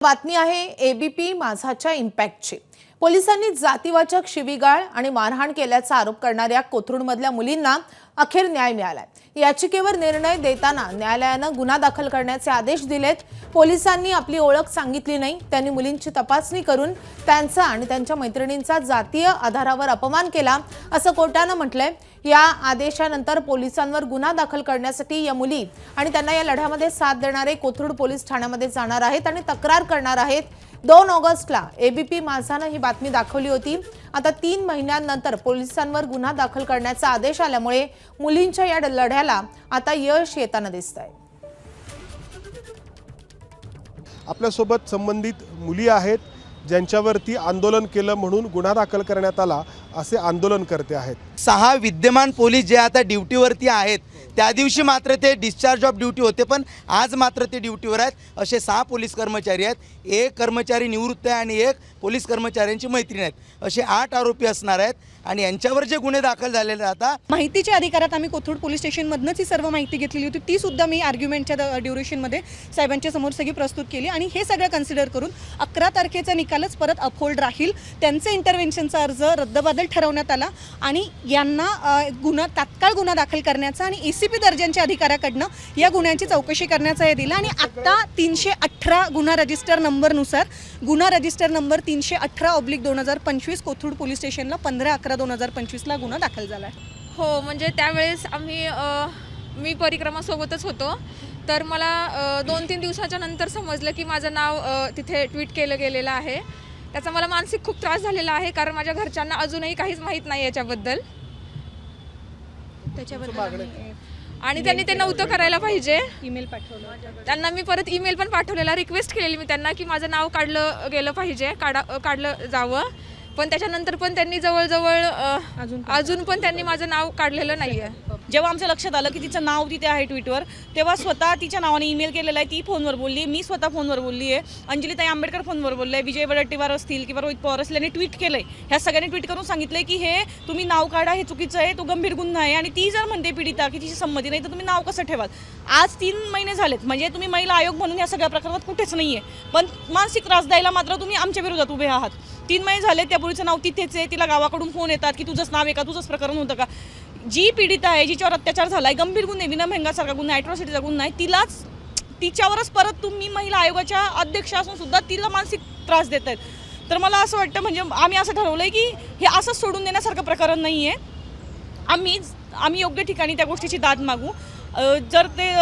बातमी आहे एबीपी माझाच्या इम्पॅक्टची पोलिसांनी जातीवाचक शिवीगाळ आणि मारहाण केल्याचा आरोप करणाऱ्या कोथरूडमधल्या मुलींना अखेर न्याय मिळालाय. याचिकेवर निर्णय देताना न्यायालयानं गुन्हा दाखल करण्याचे आदेश दिलेत. पोलिसांनी आपली ओळख सांगितली नाही. त्यांनी मुलींची तपासणी करून त्यांचा आणि त्यांच्या मैत्रिणींचा जातीय आधारावर अपमान केला असं कोर्टानं म्हटलंय. या आदेशानंतर पोलिसांवर गुन्हा दाखल करण्यासाठी या मुली आणि त्यांना या लढ्यामध्ये साथ देणारे कोथरूड पोलीस ठाण्यामध्ये जाणार आहेत आणि तक्रार करणार आहेत. दोन ऑगस्टला एबीपी माझानं ही बातमी दाखवली होती. आता तीन महिन्यांनंतर पोलिसांवर गुन्हा दाखल करण्याचा आदेश आल्यामुळे मुलींच्या या लढ्याला आता यश येताना दिसत आहे आपल्यासोबत संबंधित मुली आहेत ज्यांच्यावरती आंदोलन केलं म्हणून गुन्हा दाखल करण्यात आला. असे आंदोलन करते आहेत. सहा विद्यमान पोलीस जे आता ड्युटीवरती आहेत त्या दिवशी मात्र ते डिस्चार्ज ऑफ ड्युटी होते पण आज मात्र ते ड्युटीवर आहेत. असे सहा पोलीस कर्मचारी आहेत. एक कर्मचारी निवृत्त आहे आणि एक पोलीस कर्मचाऱ्यांची मैत्रीण आहेत. असे आठ आरोपी असणार आहेत आणि यांच्यावर जे गुन्हे दाखल झालेले आता माहितीच्या अधिकारात आम्ही कोथरूड पोलीस स्टेशनमधनंच ही सर्व माहिती घेतलेली होती. ती सुद्धा मी आर्ग्युमेंटच्या ड्युरेशनमध्ये साहेबांच्या समोर सगळी प्रस्तुत केली आणि हे सगळं कन्सिडर करून अकरा तारखेचा निकालच परत अपहोल्ड राहील. त्यांचं इंटरव्हेन्शनचा अर्ज बदल ठरवण्यात आला आणि यांना गुन्हा तात्काळ गुन्हा दाखल करण्याचा आणि ए सी पी दर्जांच्या अधिकाऱ्याकडनं या गुन्ह्यांची चौकशी करण्याचा हे दिला. आणि आत्ता तीनशे अठरा गुन्हा रजिस्टर नंबरनुसार गुन्हा रजिस्टर नंबर तीनशे अठरा ऑब्लिक दोन हजार पंचवीस कोथरूड पोलीस स्टेशनला पंधरा अकरा दोन हजार पंचवीसला गुन्हा दाखल झाला आहे. हो म्हणजे त्यावेळेस आम्ही मी परिक्रमासोबतच होतो. तर मला दोन तीन दिवसाच्या नंतर समजलं की माझं नाव तिथे ट्विट केलं गेलेलं आहे. त्याचा मला मानसिक खूप त्रास झालेला आहे कारण माझ्या घरच्यांना अजूनही काहीच माहीत नाही याच्याबद्दल. त्याच्याबद्दल आणि त्यांनी ते नव्हतं करायला पाहिजे. ईमेल पाठवला. त्यांना मी परत ईमेल पण पाठवलेला रिक्वेस्ट केलेली मी त्यांना की माझं नाव काढलं गेलं पाहिजे काढा काढलं जावं. पण त्याच्यानंतर पण त्यांनी जवळजवळ अजून पण त्यांनी माझं नाव काढलेलं नाही आहे जेव्हा आमच्या लक्षात आलं की तिचं नाव तिथे आहे ट्विटवर तेव्हा स्वतः तिच्या नावाने ईमेल केलेला आहे ती फोनवर बोलली. मी स्वतः फोनवर बोलली आहे अंजलीताई आंबेडकर फोनवर बोलले आहे विजय वडट्टीवार असतील किंवा रोहित पवार असतील यांनी ट्विट आहे ह्या सगळ्यांनी ट्विट करून सांगितलंय की हे तुम्ही नाव काढा हे चुकीचं आहे तो गंभीर गुन्हा आहे. आणि ती जर म्हणते पीडिता की तिची संमती नाही तर तुम्ही नाव कसं ठेवाल? आज तीन महिने झालेत. म्हणजे तुम्ही महिला आयोग म्हणून या सगळ्या प्रकरणात कुठेच नाही आहे पण मानसिक त्रास द्यायला मात्र तुम्ही आमच्या विरोधात उभे आहात. तीन महिने झाले त्या मुलीचं नाव तिथेच आहे. तिला गावाकडून फोन येतात की तुझंच नाव आहे का? तुझंच प्रकरण होतं का? जी पीडित आहे जिच्यावर अत्याचार झाला आहे गंभीर गुन्हे विनमहेंगासारखा गुन्हा ॲट्रॉसिटीचा गुन्हा आहे तिलाच तिच्यावरच परत तुम्ही महिला आयोगाच्या अध्यक्ष असून सुद्धा तिला मानसिक त्रास देत आहेत. तर मला असं वाटतं म्हणजे आम्ही असं ठरवलं आहे की हे असंच सोडून देण्यासारखं प्रकरण नाही आहे आम्ही आम्ही योग्य ठिकाणी त्या गोष्टीची दाद मागू. जर ते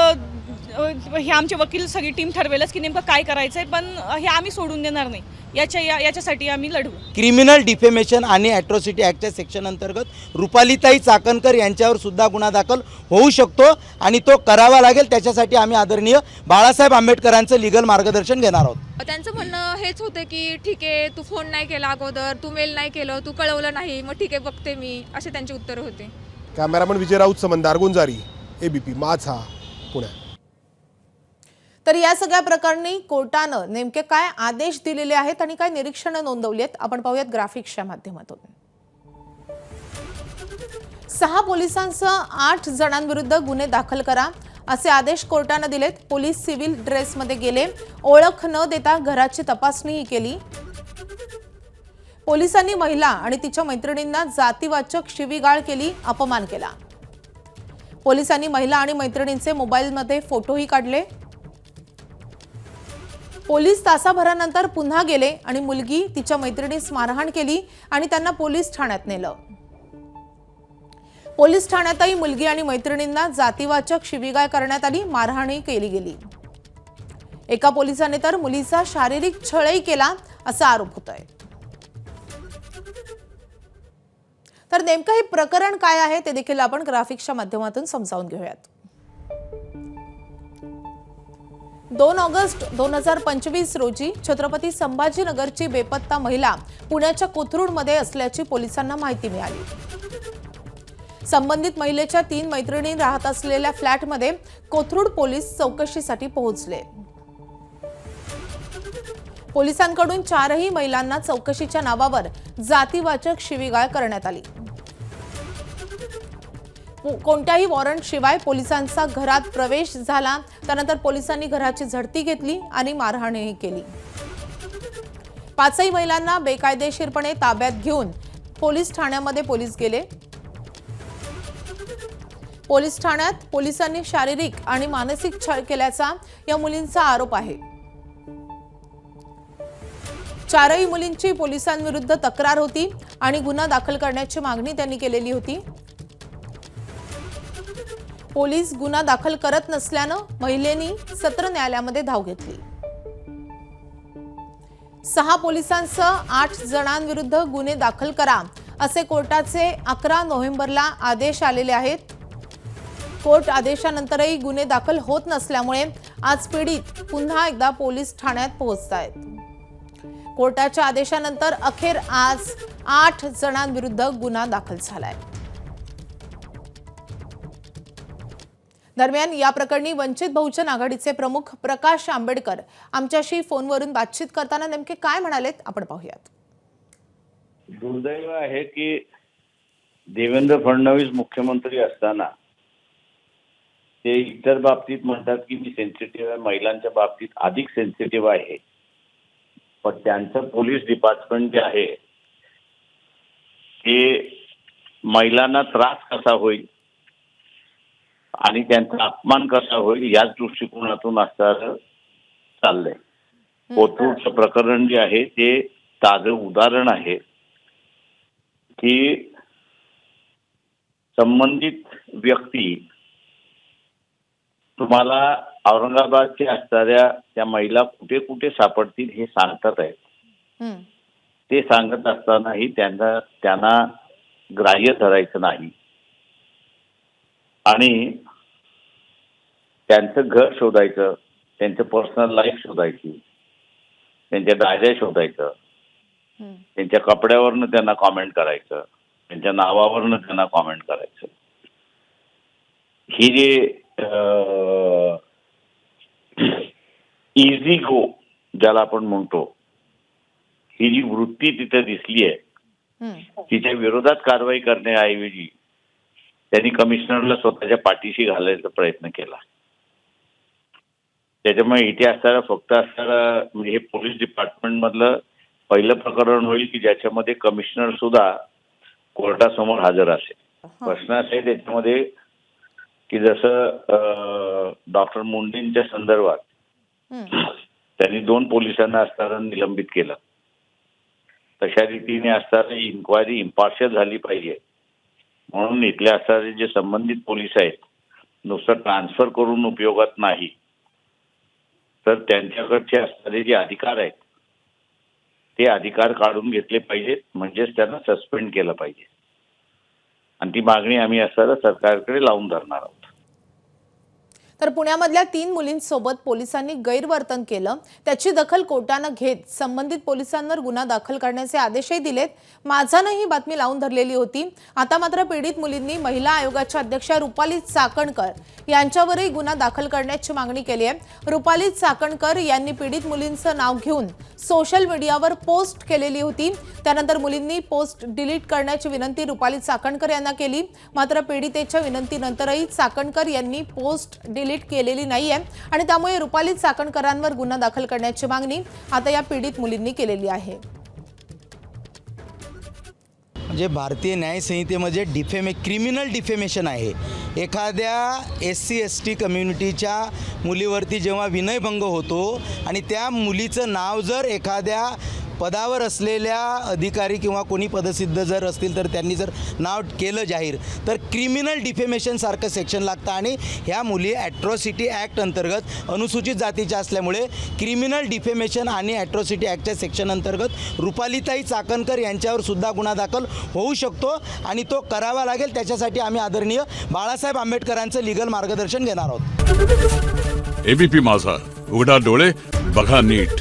हे आमचे वकील सगळी टीम ठरवेलच की नेमकं काय करायचं आहे पण हे आम्ही सोडून देणार नाही. याच्या या याच्यासाठी आम्ही लढू क्रिमिनल डिफेमेशन आणि ॲट्रॉसिटी ॲक्टच्या सेक्शन अंतर्गत रुपालीताई चाकणकर यांच्यावर सुद्धा गुन्हा दाखल होऊ शकतो आणि तो करावा लागेल. त्याच्यासाठी आम्ही आदरणीय बाळासाहेब आंबेडकरांचं लिगल मार्गदर्शन घेणार आहोत. त्यांचं म्हणणं हेच होतं की ठीक आहे तू फोन नाही केला अगोदर तू मेल नाही केलं तू कळवलं नाही मग ठीक आहे बघते मी असे त्यांची उत्तरं होते. Cameraman Vijay Raut Samandar Gunjari ABP Majha Pune. तर या सगळ्या प्रकरणी कोर्टानं नेमके काय आदेश दिलेले आहेत आणि काय निरीक्षणं नोंदवली आहेत आपण पाहूयात ग्राफिक्सच्या माध्यमातून. सहा पोलिसांसह आठ जणांविरुद्ध गुन्हे दाखल करा असे आदेश कोर्टानं दिलेत. पोलीस सिव्हिल ड्रेसमध्ये गेले ओळख न देता घराची तपासणीही केली. पोलिसांनी महिला आणि तिच्या मैत्रिणींना जातीवाचक शिवीगाळ केली अपमान केला. पोलिसांनी महिला आणि मैत्रिणींचे मोबाईलमध्ये फोटोही काढले. पोलीस तासाभरानंतर पुन्हा गेले आणि मुलगी तिच्या मैत्रिणीस मारहाण केली आणि त्यांना पोलीस ठाण्यात नेलं. पोलीस ठाण्यातही मुलगी आणि मैत्रिणींना जातीवाचक शिवीगाळ करण्यात आली मारहाणही केली गेली. एका पोलिसाने तर मुलीचा शारीरिक छळही केला असा आरोप होत आहे तर नेमकं हे प्रकरण काय आहे ते देखील आपण ग्राफिक्सच्या माध्यमातून समजावून घेऊयात. दोन ऑगस्ट दोन हजार पंचवीस रोजी छत्रपती संभाजीनगरची बेपत्ता महिला पुण्याच्या कोथरूडमध्ये असल्याची पोलिसांना माहिती मिळाली. संबंधित महिलेच्या तीन मैत्रिणी राहत असलेल्या फ्लॅटमध्ये कोथरूड पोलीस चौकशीसाठी पोहोचले. पोलिसांकडून चारही महिलांना चौकशीच्या नावावर जातीवाचक शिवीगाळ करण्यात आली. कोणत्याही वॉरंट शिवाय पोलिसांचा घरात प्रवेश झाला त्यानंतर पोलिसांनी घराची झडती घेतली आणि मारहाणही केली. पाचही महिलांना बेकायदेशीरपणे ताब्यात घेऊन पोलीस ठाण्यामध्ये पोलीस गेले. पोलीस ठाण्यात पोलिसांनी शारीरिक आणि मानसिक छळ केल्याचा या मुलींचा आरोप आहे. चारही मुलींची पोलिसांविरुद्ध तक्रार होती आणि गुन्हा दाखल करण्याची मागणी त्यांनी केलेली होती. पोलीस गुन्हा दाखल करत नसल्यानं महिलेनी सत्र न्यायालयामध्ये धाव घेतली. सहा पोलिसांसह आठ जणांविरुद्ध गुन्हे दाखल करा असे कोर्टाचे अकरा नोव्हेंबरला आदेश आलेले आहेत. कोर्ट आदेशानंतरही गुन्हे दाखल होत नसल्यामुळे आज पीडित पुन्हा एकदा पोलीस ठाण्यात पोहोचत आहेत कोर्टाच्या आदेशानंतर अखेर आज आठ जणांविरुद्ध गुन्हा दाखल झालाय. दरम्यान या प्रकरणी वंचित बहुजन आघाडीचे प्रमुख प्रकाश आंबेडकर आमच्याशी फोनवरून बातचीत करताना नेमके काय म्हणालेत आपण पाहूयात. दुर्दैव आहे की देवेंद्र फडणवीस मुख्यमंत्री असताना ते इतर बाबतीत म्हणतात की मी सेन्सिटिव्ह आहे महिलांच्या बाबतीत अधिक सेन्सिटिव्ह आहे. पण त्यांचं पोलीस डिपार्टमेंट जे आहे ते महिलांना त्रास कसा होईल? आणि त्यांचा अपमान कसा होईल याच दृष्टिकोनातून असणारं चाललंय. कोथरूडचं प्रकरण जे आहे ते ताजं उदाहरण आहे की संबंधित व्यक्ती तुम्हाला औरंगाबादच्या असणाऱ्या त्या महिला कुठे कुठे सापडतील हे सांगतात आहेत. ते सांगत असतानाही त्यांना त्यांना ग्राह्य धरायचं नाही. आणि त्यांचं घर शोधायचं त्यांचं पर्सनल लाईफ शोधायची त्यांच्या डायऱ्या शोधायचं. त्यांच्या कपड्यावरनं त्यांना कॉमेंट करायचं त्यांच्या नावावरनं त्यांना कॉमेंट करायचं ही जे इझी गो ज्याला आपण म्हणतो ही जी वृत्ती तिथे दिसली आहे. तिच्या विरोधात कारवाई करण्याऐवजी त्यांनी कमिशनरला स्वतःच्या पाठीशी घालायचा प्रयत्न केला. त्याच्यामुळे इथे असणारा फक्त असणारा म्हणजे हे पोलीस डिपार्टमेंट मधलं पहिलं प्रकरण होईल की ज्याच्यामध्ये कमिशनर सुद्धा कोर्टासमोर हजर असेल. प्रश्न असा त्याच्यामध्ये की जसं डॉक्टर मुंडेंच्या संदर्भात. त्यांनी दोन पोलिसांना असताना निलंबित केलं. तशा रीतीने असताना इन्क्वायरी इम्पार्शियल झाली पाहिजे. म्हणून इथले असणारे जे संबंधित पोलीस आहेत नुसतं ट्रान्सफर करून उपयोगात नाही. तर त्यांच्याकडचे असणारे जे अधिकार आहेत ते अधिकार काढून घेतले पाहिजेत म्हणजेच त्यांना सस्पेंड केलं पाहिजे. आणि ती मागणी आम्ही असणारा सरकारकडे लावून धरणार आहोत. तर पुण्यामधल्या तीन मुलींसोबत पोलिसांनी गैरवर्तन केलं. त्याची दखल कोर्टानं घेत संबंधित पोलिसांवर गुन्हा दाखल करण्याचे आदेशही दिलेत. माझानं ही बातमी लावून धरलेली होती. आता मात्र पीडित मुलींनी महिला आयोगाच्या अध्यक्षा रुपाली चाकणकर यांच्यावरही गुन्हा दाखल करण्याची मागणी केली आहे. रुपाली चाकणकर यांनी पीडित मुलींचं नाव घेऊन सोशल मीडियावर पोस्ट केलेली होती. त्यानंतर मुलींनी पोस्ट डिलीट करण्याची विनंती रुपाली चाकणकर यांना केली. मात्र पीडितेच्या विनंतीनंतरही चाकणकर यांनी पोस्ट डिलीट केलेली नाहीये आणि त्यामुळे रुपाली चाकणकरांवर गुन्हा दाखल करण्याची मागणी आता या पीडित मुलींनी केलेली आहे. म्हणजे भारतीय न्यायसंहितेमध्ये डिफेमे क्रिमिनल डिफेमेशन आहे. एखाद्या एस सी एस टी कम्युनिटीच्या मुलीवरती जेव्हा विनयभंग होतो आणि त्या मुलीचं नाव जर एखाद्या पदावर असलेल्या अधिकारी किंवा कोणी पदसिद्ध जर असतील तर त्यांनी जर नाव केलं जाहीर तर क्रिमिनल डिफेमेशनसारखं सेक्शन लागतं आणि ह्या मुली ॲट्रॉसिटी ॲक्ट अंतर्गत अनुसूचित जातीच्या असल्यामुळे क्रिमिनल डिफेमेशन आणि ॲट्रॉसिटी ॲक्टच्या सेक्शन अंतर्गत रुपालीताई चाकणकर यांच्यावर सुद्धा गुन्हा दाखल होऊ शकतो आणि तो करावा लागेल. त्याच्यासाठी आम्ही आदरणीय बाळासाहेब आंबेडकरांचं लिगल मार्गदर्शन घेणार आहोत. एबीपी माझा उघडा डोळे बघा नीट.